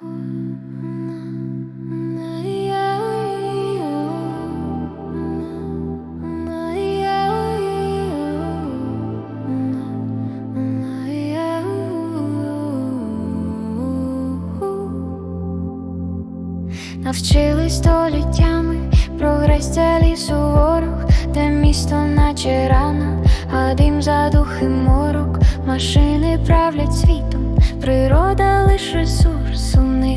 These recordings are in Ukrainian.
Навчились століттями, прогрес це лісу ворог, де місто наче рана, а дим за духи морок, машини правлять світом, природа лиш ресурс,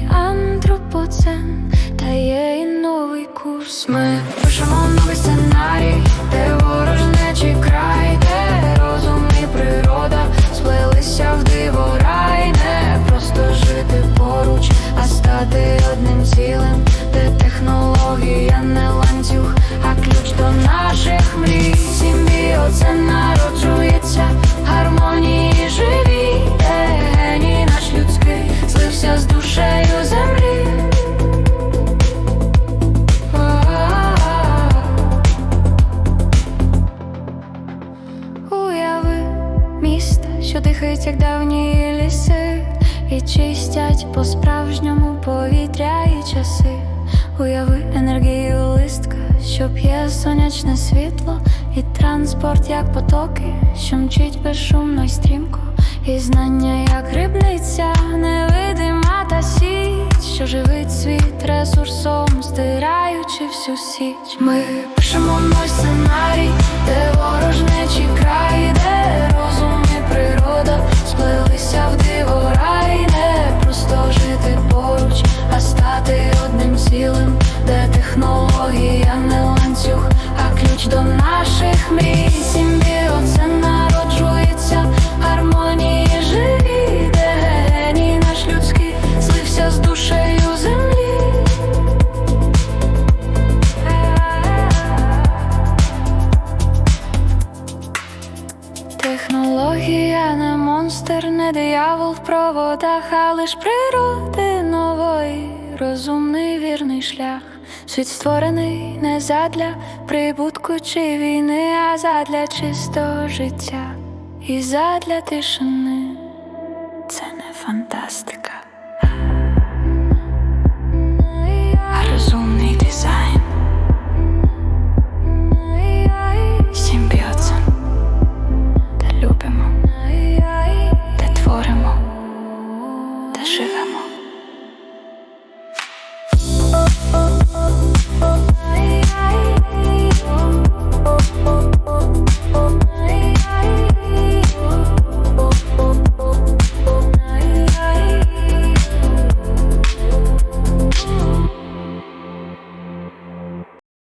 антропоцен, та є і новий курс. Ми пишемо новий сценарій, де ворожнечий край, де розум і природа сплелися в диво рай, не просто жити поруч, а стати одним цілим, де технологія не ланцюг, а ключ до наших мрій. Що дихають, як давні ліси, і чистять по-справжньому повітря і часи. Уяви енергію листка, що п'є сонячне світло, і транспорт, як потоки, що мчить безшумно й стрімко, і знання, як грибниця, невидима та сіть, що живить світ ресурсом, стираючи всю січ. Ми пишемо новий сценарій, де ворожнечий монстр, не диявол в проводах, а лиш природи нової, розумний вірний шлях. Світ створений не задля прибутку чи війни, а задля чистого життя і задля тишини. Це не фантастика.